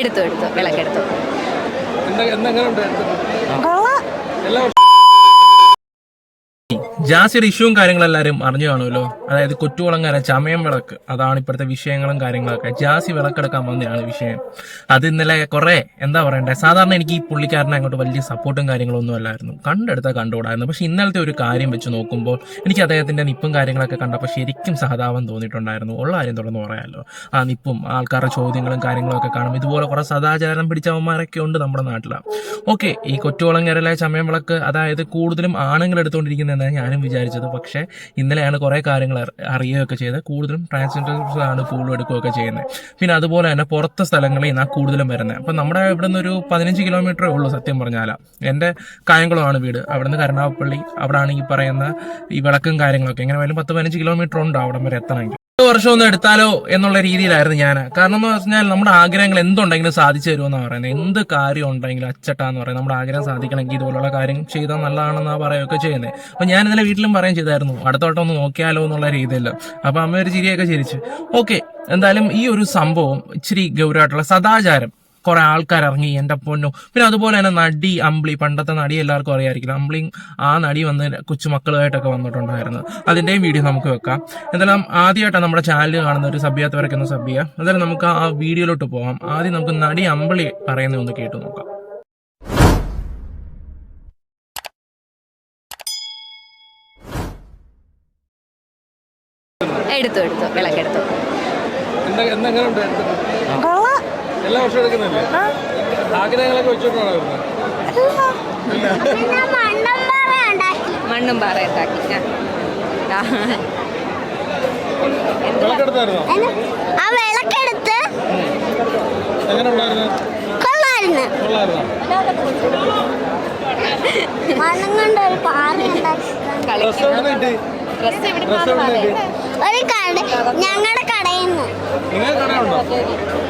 എടുത്തു എടുത്തു വിളക്കെടുത്തു. വർഷവും ജാസിയുടെ ഇഷ്യൂവും കാര്യങ്ങളെല്ലാവരും അറിഞ്ഞു കാണുമല്ലോ. അതായത് കുറ്റുകുളങ്ങര ചമയം വിളക്ക്. അതാണ് ഇപ്പോഴത്തെ വിഷയങ്ങളും കാര്യങ്ങളൊക്കെ. ജാസി വിളക്കെടുക്കാൻ വന്നതാണ് വിഷയം. അത് ഇന്നലെ കുറെ എന്താ പറയണ്ടേ സാധാരണ എനിക്ക് ഈ പുള്ളിക്കാരനെ അങ്ങോട്ട് വലിയ സപ്പോർട്ടും കാര്യങ്ങളും ഒന്നും അല്ലായിരുന്നു. കണ്ടെടുത്ത കണ്ടുകൂടായിരുന്നു. പക്ഷെ ഇന്നലത്തെ ഒരു കാര്യം വെച്ച് നോക്കുമ്പോൾ എനിക്ക് അദ്ദേഹത്തിന്റെ നിപ്പും കാര്യങ്ങളൊക്കെ കണ്ടപ്പോൾ ശരിക്കും സഹതാപം തോന്നിയിട്ടുണ്ടായിരുന്നു. ഉള്ള കാര്യം തുറന്ന് പറയാമല്ലോ. ആ നിപ്പും ആൾക്കാരുടെ ചോദ്യങ്ങളും കാര്യങ്ങളും ഒക്കെ കാണും ഇതുപോലെ കുറെ സദാചാരം പിടിച്ചവന്മാരൊക്കെ ഉണ്ട് നമ്മുടെ നാട്ടിലാണ് ഓക്കെ ഈ കൊറ്റുകുളങ്ങരയിലെ ചമയം വിളക്ക് അതായത് കൂടുതലും ആണുങ്ങൾ എടുത്തുകൊണ്ടിരിക്കുന്നതെന്നാണ് ഞാനും വിചാരിച്ചത്. പക്ഷേ ഇന്നലെയാണ് കുറേ കാര്യങ്ങൾ അറി- അറിയുകയൊക്കെ ചെയ്തത്. കൂടുതലും ട്രാൻസ്ജെൻഡേഴ്സ് ആണ് കൂടുതലും എടുക്കുകയൊക്കെ ചെയ്യുന്നത്. പിന്നെ അതുപോലെ തന്നെ പുറത്തെ സ്ഥലങ്ങളിൽ നിന്നാണ് കൂടുതലും വരുന്നത്. അപ്പം നമ്മുടെ ഇവിടെ നിന്ന് ഒരു പതിനഞ്ച് കിലോമീറ്ററേ ഉള്ളൂ സത്യം പറഞ്ഞാൽ എന്റെ കായംകുളമാണ് വീട്. അവിടെ നിന്ന് കരുനാഗപ്പള്ളി അവിടെ ആണെങ്കിൽ പറയുന്ന ഈ വിളക്കും കാര്യങ്ങളൊക്കെ. എങ്ങനെ വരും പത്ത് പതിനഞ്ച് കിലോമീറ്റർ ഉണ്ട് അവിടം വരെ എത്തണമെങ്കിൽ. വർഷം ഒന്ന് എടുത്താലോ എന്നുള്ള രീതിയിലായിരുന്നു ഞാൻ കാരണം എന്ന് പറഞ്ഞാൽ നമ്മുടെ ആഗ്രഹങ്ങൾ എന്തുണ്ടെങ്കിലും സാധിച്ചു തരുമെന്നാണ് പറയുന്നത്. എന്ത് കാര്യം ഉണ്ടെങ്കിലും അച്ചട്ടാന്ന് പറയുന്നത്. നമ്മുടെ ആഗ്രഹം സാധിക്കണമെങ്കിൽ ഇതുപോലുള്ള കാര്യം ചെയ്താൽ നല്ലതാണെന്നാണ് പറയുകയൊക്കെ ചെയ്യുന്നത്. അപ്പോൾ ഞാൻ ഇന്നലെ വീട്ടിലും പറയുകയും ചെയ്തായിരുന്നു. അടുത്തോട്ടം ഒന്ന് നോക്കിയാലോ എന്നുള്ള രീതിയിൽ. അപ്പോൾ അമ്മ ഒരു ചിരിയൊക്കെ ചിരിച്ചു. ഓക്കെ എന്തായാലും ഈ ഒരു സംഭവം ഇച്ചിരി ഗൗരവമായിട്ടുള്ള സദാചാരം. കുറെ ആൾക്കാർ ഇറങ്ങി എന്റെ പൊന്നു. പിന്നെ അതുപോലെ തന്നെ നടി അമ്പിളി പണ്ടത്തെ നടി എല്ലാവർക്കും അറിയാമായിരിക്കും അമ്പിളി ആ നടി വന്ന് കൊച്ചുമക്കളുമായിട്ടൊക്കെ വന്നിട്ടുണ്ടായിരുന്നു. അതിന്റെയും വീഡിയോ നമുക്ക് വെക്കാം. എന്തായാലും ആദ്യമായിട്ടാണ് നമ്മുടെ ചാനൽ കാണുന്ന ഒരു സബ്യാത്ത് വരയ്ക്കുന്ന സഭ്യ എന്തായാലും നമുക്ക് ആ വീഡിയോയിലോട്ട് പോകാം ആദ്യം നമുക്ക് നടി അമ്പിളി പറയുന്നത് ഒന്ന് കേട്ടു നോക്കാം. എടുത്തു എടുത്തു. വിളക്കെടുത്തു. എല്ലാ വർഷവും എടുക്കുന്നില്ലേ? ആഗ്രഹങ്ങളൊക്കെ വെച്ചോണ്ടാണ് മണ്ണും പാറ ഉണ്ടാക്കി. ആ. വിളക്കെടുത്ത് കൊള്ളായിരുന്നു. കൊള്ളായിരുന്നോ? മണ്ണം കൊണ്ട് ഒരു പാറ കട. ഞങ്ങളുടെ കടയിൽ നിന്ന്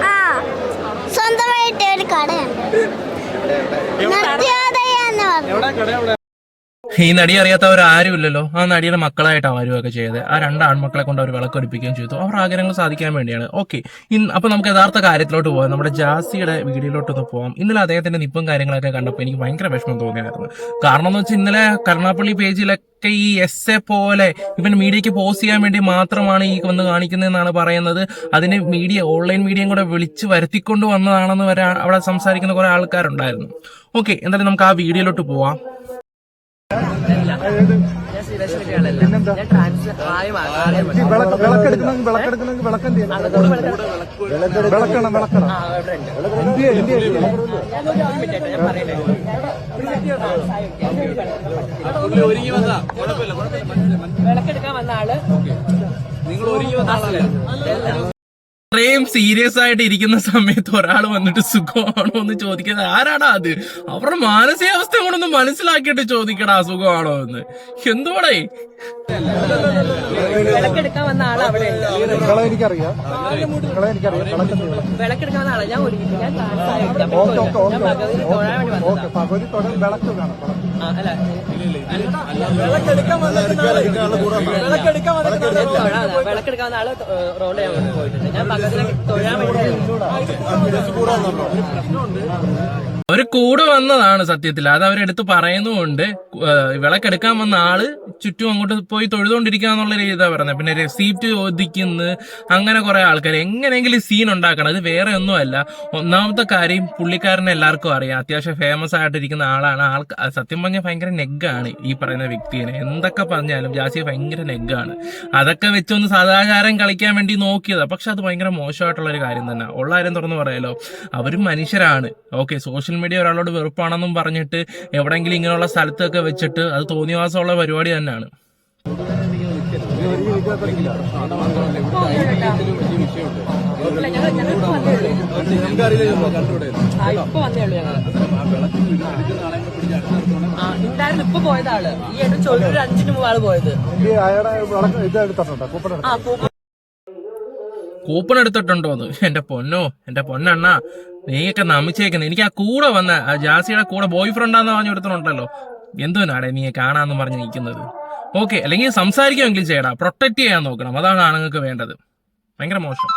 ആ. സ്വന്തമായിട്ട് ഒരു കടയുണ്ട്. നിർത്തിയോദയ എന്ന് പറഞ്ഞു. ഈ നടി അറിയാത്തവർ ആരും ഇല്ലല്ലോ ആ നടിയുടെ മക്കളായിട്ടാണ് ഒക്കെ ചെയ്തത്. ആ രണ്ട് ആൺമക്കളെ കൊണ്ട് അവർ വിളക്കൊടിപ്പിക്കുകയും ചെയ്തു. അവർ ആഗ്രഹങ്ങൾ സാധിക്കാൻ വേണ്ടിയാണ്. ഓക്കെ. അപ്പോൾ നമുക്ക് യഥാർത്ഥ കാര്യത്തിലോട്ട് പോകാം നമ്മുടെ ജാസിയുടെ വീഡിയോയിലോട്ടൊന്ന് പോകാം ഇന്നലെ അദ്ദേഹത്തിന്റെ നിപ്പും കാര്യങ്ങളൊക്കെ കണ്ടപ്പോൾ എനിക്ക് ഭയങ്കര വിഷമം തോന്നിയായിരുന്നു കാരണം എന്ന് വെച്ചാൽ ഇന്നലെ കരുണാപ്പള്ളി പേജിലൊക്കെ ഈ എസ് എ പോലെ ഇവൻ മീഡിയക്ക് പോസ്റ്റ് ചെയ്യാൻ വേണ്ടി മാത്രമാണ് ഈ വന്ന് കാണിക്കുന്നതെന്നാണ് പറയുന്നത്. അതിന് മീഡിയ ഓൺലൈൻ മീഡിയയും കൂടെ വിളിച്ച് വരുത്തിക്കൊണ്ട് വന്നതാണെന്ന് വരെ അവിടെ സംസാരിക്കുന്ന കുറെ ആൾക്കാരുണ്ടായിരുന്നു. ഓക്കെ. എന്തായാലും നമുക്ക് ആ വീഡിയോയിലോട്ട് പോവാം. വിളക്കെടുക്കണമെങ്കിൽ വിളക്കെടുക്കണമെങ്കിൽ വിളക്കെന്ത് വിളക്കണം വിളക്കണം ഇന്ത്യ ഇന്ത്യ വിളക്കെടുക്കാൻ വന്ന ആൾ ഇത്രയും സീരിയസ് ആയിട്ട് ഇരിക്കുന്ന സമയത്ത് ഒരാൾ വന്നിട്ട് സുഖമാണോ എന്ന് ചോദിക്കുന്നത്? ആരാടാ അത്? അവരുടെ മാനസികാവസ്ഥ കൊണ്ടൊന്ന് മനസ്സിലാക്കിയിട്ട് ചോദിക്കടാ സുഖമാണോ എന്ന്. എന്തുവാടേ? വിളക്കെടുക്കാൻ വന്ന ആൾ അവിടെ വിളക്കെടുക്കാൻ വന്ന ആൾ. ഞാൻ വിളക്കെടുക്കാൻ വന്ന ആൾ റോഡ് ചെയ്യാൻ പോയിട്ടുണ്ട്. ഞാൻ ഭഗവതിനെ തൊഴാൻ വേണ്ടി അവർ കൂടെ വന്നതാണ് സത്യത്തിൽ. അത് അവരെടുത്ത് പറയുന്നുമുണ്ട്. വിളക്കെടുക്കാൻ വന്ന ആൾ ചുറ്റും അങ്ങോട്ട് പോയി തൊഴുതുകൊണ്ടിരിക്കുക എന്നുള്ള രീതിയിലാ പറഞ്ഞത് പിന്നെ റെസീപ്റ്റ് ചോദിക്കുന്നു അങ്ങനെ കുറെ ആൾക്കാർ എങ്ങനെയെങ്കിലും സീൻ ഉണ്ടാക്കണം. അത് വേറെ ഒന്നുമല്ല. ഒന്നാമത്തെ കാര്യം പുള്ളിക്കാരനെ എല്ലാവർക്കും അറിയാം. അത്യാവശ്യം ഫേമസ് ആയിട്ടിരിക്കുന്ന ആളാണ്. ആൾക്ക് സത്യം പറഞ്ഞാൽ ഭയങ്കര നെഗ്ഗാണ് ഈ പറയുന്ന വ്യക്തിനെ. എന്തൊക്കെ പറഞ്ഞാലും ജാസി ഭയങ്കര നെഗ്ഗാണ് അതൊക്കെ വെച്ചൊന്ന് സദാചാരം കളിക്കാൻ വേണ്ടി നോക്കിയതാ. പക്ഷെ അത് ഭയങ്കര മോശമായിട്ടുള്ള ഒരു കാര്യം തന്നെ. ഉള്ള ആരും തുറന്നു പറയാലോ. അവരും മനുഷ്യരാണ്. ഓക്കെ സോഷ്യൽ മീഡിയ ഒരാളോട് വെറുപ്പാണെന്നും പറഞ്ഞിട്ട് എവിടെയെങ്കിലും ഇങ്ങനെയുള്ള സ്ഥലത്തൊക്കെ വെച്ചിട്ട് അത് തോന്നിവാസമുള്ള പരിപാടി തന്നെയാണ്. ഉണ്ടായിരുന്നു ഇപ്പൊ ഈ ഏട്ടൻ ചോദിച്ചു ഒരു അഞ്ചിന് മുമ്പ് ആൾ പോയത് എടുത്തിട്ടുണ്ടോ കൂപ്പൺ കൂപ്പൺ എടുത്തിട്ടുണ്ടോന്ന് എന്റെ പൊന്നോ എന്റെ പൊന്നണ്ണ. നീയൊക്കെ നമിച്ചേക്കുന്നത് എനിക്ക് ആ കൂടെ വന്ന ആ ജാസിയുടെ കൂടെ ബോയ് ഫ്രണ്ടാന്ന് പറഞ്ഞു കൊടുത്തിട്ടുണ്ടല്ലോ. എന്തുനാടെ നീ കാണാന്ന് പറഞ്ഞ് നിൽക്കുന്നത്? ഓക്കെ അല്ലെങ്കിൽ സംസാരിക്കുമെങ്കിലും ചെയ്യടാ. പ്രൊട്ടക്ട് ചെയ്യാൻ നോക്കണം. അതാണ് ആണുങ്ങൾക്ക് വേണ്ടത്. ഭയങ്കര മോശം.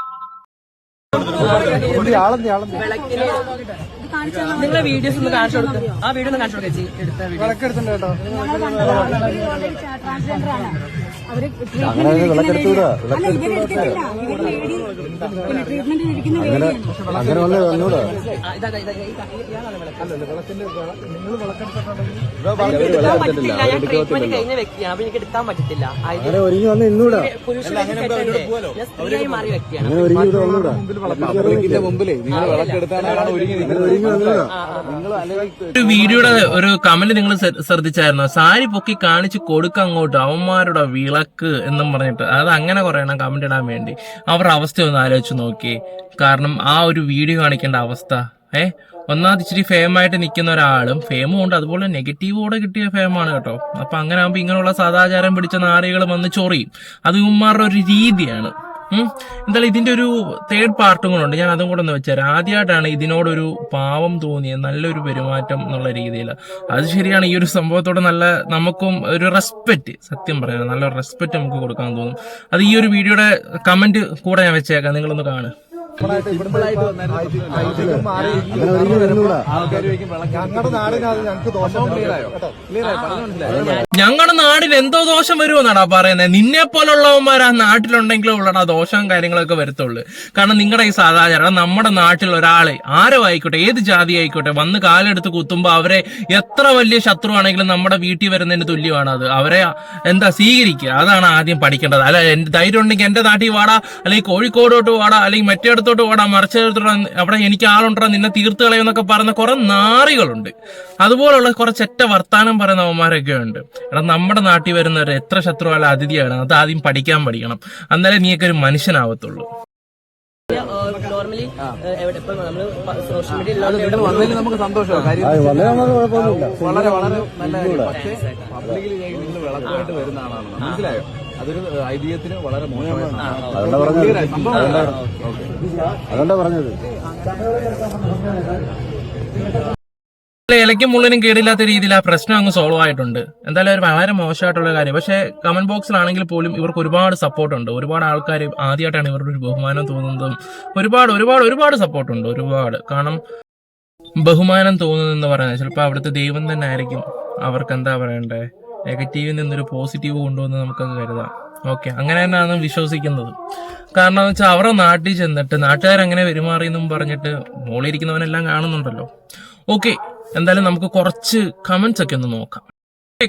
നിങ്ങളെ വീഡിയോസ് ഒന്ന് കാണിച്ചു കൊടുക്കും. ആ വീഡിയോ ഒന്ന് കാണിച്ചു കൊടുക്കാം ചേച്ചി. എടുത്ത വീഡിയോ വിളക്കെടുത്തുണ്ട് കേട്ടോ. ട്രാൻസ്ജെൻഡറാണ് അവർ ട്രീറ്റ്മെന്റ് ഇരിക്കുന്ന ട്രീറ്റ്മെന്റ് കഴിഞ്ഞ വ്യക്തിയാണ്. അപ്പൊ എനിക്ക് എടുക്കാൻ പറ്റില്ല അതിന് ഒരുങ്ങി വന്ന് ഇന്നൂടാ പുരുഷന് തെറ്റുണ്ട്. ഞാൻ സ്ത്രീയായി മാറിയ വ്യക്തിയാണ്. ഒരുങ്ങി ഒരു വീഡിയോയുടെ ഒരു കമന്റ് നിങ്ങൾ ശ്രദ്ധിച്ചായിരുന്നു? സാരി പൊക്കി കാണിച്ചു കൊടുക്ക അങ്ങോട്ട് അവന്മാരുടെ വിളക്ക് എന്നും പറഞ്ഞിട്ട്. അത് അങ്ങനെ പറയണം കമന്റ് ഇടാൻ വേണ്ടി. അവരുടെ അവസ്ഥ ഒന്ന് ആലോചിച്ച് നോക്കി. കാരണം ആ ഒരു വീഡിയോ കാണിക്കേണ്ട അവസ്ഥ. ഏ? ഒന്നാമത് ഇച്ചിരി ഫേമായിട്ട് നിൽക്കുന്ന ഒരാളും ഫേമും ഉണ്ട്. അതുപോലെ നെഗറ്റീവോടെ കിട്ടിയ ഫേമാണ് കേട്ടോ. അപ്പൊ അങ്ങനെ ആകുമ്പോൾ ഇങ്ങനെയുള്ള സദാചാരം പിടിച്ച നാറികൾ വന്ന് ചൊറിയും. അത് ഉമ്മാരുടെ ഒരു രീതിയാണ്. എന്തായാലും ഇതിന്റെ ഒരു തേർഡ് പാർട്ടും കൂടെ ഉണ്ട്. ഞാൻ അതും കൂടെ ഒന്ന് വെച്ചാൽ ആദ്യമായിട്ടാണ് ഇതിനോടൊരു പാവം തോന്നിയത് നല്ലൊരു പെരുമാറ്റം എന്നുള്ള രീതിയിൽ. അത് ശരിയാണ്. ഈ ഒരു സംഭവത്തോട് നല്ല നമുക്കും ഒരു റെസ്പെക്റ്റ് സത്യം പറയാം. നല്ല റെസ്പെക്റ്റ് നമുക്ക് കൊടുക്കാൻ തോന്നും. അത് ഈ ഒരു വീഡിയോയുടെ കമന്റ് കൂടെ ഞാൻ വെച്ചേക്കാം. നിങ്ങളൊന്ന് കാണുക. ഞങ്ങളുടെ ഞങ്ങൾക്ക് ദോഷം നാടിൽ എന്തോ ദോഷം വരുമെന്നാടാ പറയുന്നത്. നിന്നെ പോലുള്ളവന്മാർ ആ നാട്ടിലുണ്ടെങ്കിലും ഉള്ളടാ ദോഷവും കാര്യങ്ങളൊക്കെ വരത്തുള്ളൂ. കാരണം നിങ്ങളുടെ ഈ സാധാചാരം നമ്മുടെ നാട്ടിൽ ഒരാളെ ആരോ ആയിക്കോട്ടെ ഏത് ജാതി ആയിക്കോട്ടെ വന്ന് കാലെടുത്ത് കുത്തുമ്പോൾ അവരെ എത്ര വലിയ ശത്രുവാണെങ്കിലും നമ്മുടെ വീട്ടിൽ വരുന്നതിന് തുല്യമാണ് അത്. അവരെ എന്താ സ്വീകരിക്കുക? അതാണ് ആദ്യം പഠിക്കേണ്ടത്. അല്ല എന്റെ ധൈര്യം ഉണ്ടെങ്കിൽ എന്റെ നാട്ടിൽ വാടാ അല്ലെങ്കിൽ കോഴിക്കോടോട്ട് വാടാ അല്ലെങ്കിൽ മറ്റേടത്തോട്ട് ഓടാം മറിച്ചിടത്തോട്ട് അവിടെ എനിക്ക് ആളുണ്ടാ നിന്നെ തീർത്ത് കളയുന്നൊക്കെ പറയുന്ന കുറെ നാറികളുണ്ട്. അതുപോലുള്ള കുറെ ചെറ്റ വർത്താനം പറയുന്ന അവന്മാരൊക്കെ ഉണ്ട്. എടാ നമ്മുടെ നാട്ടിൽ വരുന്നവർ എത്ര ശത്രുവാളെ അതിഥിയാണ്. അത് ആദ്യം പഠിക്കാൻ പഠിക്കണം. അന്നേരം നീയൊക്കെ ഒരു മനുഷ്യനാവത്തുള്ളൂ. നോർമലി സോഷ്യൽ മീഡിയ വന്നതിൽ നമുക്ക് സന്തോഷമാണ് കാര്യം ആ, വളരെ വളരെ വളരെ നല്ല കാര്യം. പക്ഷേ പബ്ലിക്കിൽ നിങ്ങൾ വിളക്കുമായിട്ട് വരുന്ന ആളാണ് മനസ്സിലായോ? അതൊരു ഐതിഹ്യത്തിന് വളരെ മോശമായ പറഞ്ഞത്. ഇലയ്ക്കും മുള്ളിനും കേടില്ലാത്ത രീതിയിൽ ആ പ്രശ്നം അങ്ങ് സോൾവ് ആയിട്ടുണ്ട്. എന്തായാലും ഒരു വളരെ മോശമായിട്ടുള്ള കാര്യം. പക്ഷേ കമന്റ് ബോക്സിലാണെങ്കിൽ പോലും ഇവർക്ക് ഒരുപാട് സപ്പോർട്ട് ഉണ്ട്. ഒരുപാട് ആൾക്കാർ ആദ്യമായിട്ടാണ് ഇവരുടെ ഒരു ബഹുമാനം തോന്നുന്നതും ഒരുപാട് ഒരുപാട് ഒരുപാട് സപ്പോർട്ട് ഉണ്ട്. ഒരുപാട്. കാരണം ബഹുമാനം തോന്നുന്നതെന്ന് പറയുന്നത് ചിലപ്പോൾ അവിടുത്തെ ദൈവം തന്നെ ആയിരിക്കും. അവർക്ക് എന്താ പറയണ്ടേ? നെഗറ്റീവിൽ നിന്നൊരു പോസിറ്റീവ് കൊണ്ടുവന്ന് നമുക്കത് കരുതാം. ഓക്കെ അങ്ങനെ തന്നെയാണ് വിശ്വസിക്കുന്നത്. കാരണം എന്ന് വെച്ചാൽ അവരുടെ നാട്ടിൽ ചെന്നിട്ട് നാട്ടുകാരെങ്ങനെ പെരുമാറിയെന്നും പറഞ്ഞിട്ട് മോളിരിക്കുന്നവനെല്ലാം കാണുന്നുണ്ടല്ലോ. ഓക്കെ എന്തായാലും നമുക്ക് കുറച്ച് കമന്റ്സ് ഒക്കെ ഒന്ന് നോക്കാം.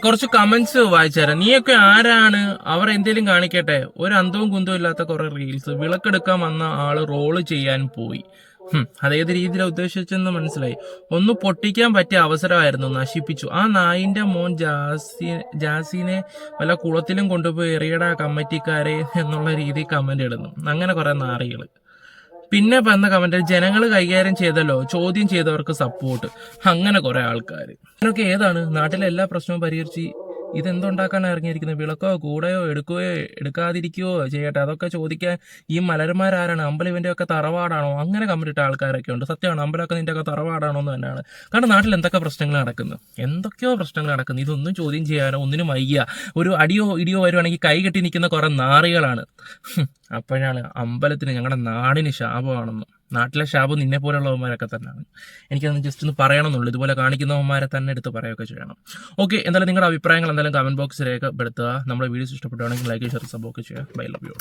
കുറച്ച് കമന്റ്സ് വായിച്ചുതരാം നീയൊക്കെ ആരാണ്? അവർ എന്തേലും കാണിക്കട്ടെ. ഒരു അന്തവും കുന്തവും ഇല്ലാത്ത കുറെ റീൽസ് വിളക്കെടുക്കാൻ വന്ന ആൾ റോൾ ചെയ്യാൻ പോയി. അതേത് രീതിയിലാണ് ഉദ്ദേശിച്ചെന്ന് മനസ്സിലായി. ഒന്ന് പൊട്ടിക്കാൻ പറ്റിയ അവസരമായിരുന്നു നശിപ്പിച്ചു. ആ നായിന്റെ മോൻ ജാസി ജാസിനെ വല്ല കുളത്തിലും കൊണ്ടുപോയി എറിയടാ കമ്മിറ്റിക്കാരെ എന്നുള്ള രീതി കമന്റ് ഇടുന്നു. അങ്ങനെ കുറെ നാറികൾ. പിന്നെ വന്ന കമന്റ് ജനങ്ങൾ കൈകാര്യം ചെയ്തല്ലോ ചോദ്യം ചെയ്തവർക്ക് സപ്പോർട്ട് അങ്ങനെ കുറെ ആൾക്കാർ ഇതിനൊക്കെ ഏതാണ്? നാട്ടിലെ എല്ലാ പ്രശ്നവും പരിഹരിച്ച് ഇതെന്തുണ്ടാക്കാനാണ് ഇറങ്ങിയിരിക്കുന്നത് വിളക്കോ കൂടെയോ എടുക്കുകയോ എടുക്കാതിരിക്കുകയോ ചെയ്യട്ടെ? അതൊക്കെ ചോദിക്കാൻ ഈ മലരന്മാരാരാണ്. അമ്പലം ഒക്കെ തറവാടാണോ? അങ്ങനെ കമ്മിട്ട ആൾക്കാരൊക്കെ ഉണ്ട്. സത്യമാണ് അമ്പലമൊക്കെ നിന്റെ ഒക്കെ തറവാടാണോ എന്ന് തന്നെയാണ്. കാരണം നാട്ടിൽ എന്തൊക്കെ പ്രശ്നങ്ങൾ നടക്കുന്നു? എന്തൊക്കെയോ പ്രശ്നങ്ങൾ നടക്കുന്നു. ഇതൊന്നും ചോദ്യം ചെയ്യാനോ ഒന്നിനും വയ്യ. ഒരു അടിയോ ഇടിയോ വരുവാണെങ്കിൽ കൈ കെട്ടി നിൽക്കുന്ന കുറെ നാറികളാണ്. അപ്പോഴാണ് അമ്പലത്തിന് ഞങ്ങളുടെ നാടിന് ശാപമാണെന്ന്. നാട്ടിലെ ശാപം നിന്നെ പോലെയുള്ളവന്മാരൊക്കെ തന്നെയാണ്. എനിക്കതൊന്ന് ജസ്റ്റ് ഒന്ന് പറയണമെന്നുള്ളൂ. ഇതുപോലെ കാണിക്കുന്നവന്മാരെ തന്നെ എടുത്ത് പറയുകയൊക്കെ ചെയ്യണം. ഓക്കെ എന്തായാലും നിങ്ങളുടെ അഭിപ്രായങ്ങൾ എന്തായാലും കമന്റ് ബോക്സിൽ രേഖപ്പെടുത്തുക നമ്മുടെ വീഡിയോസ് ഇഷ്ടപ്പെട്ടുകയാണെങ്കിൽ ലൈക്ക് ഷെയർ സംഭവമൊക്കെ ചെയ്യുക. Bye love you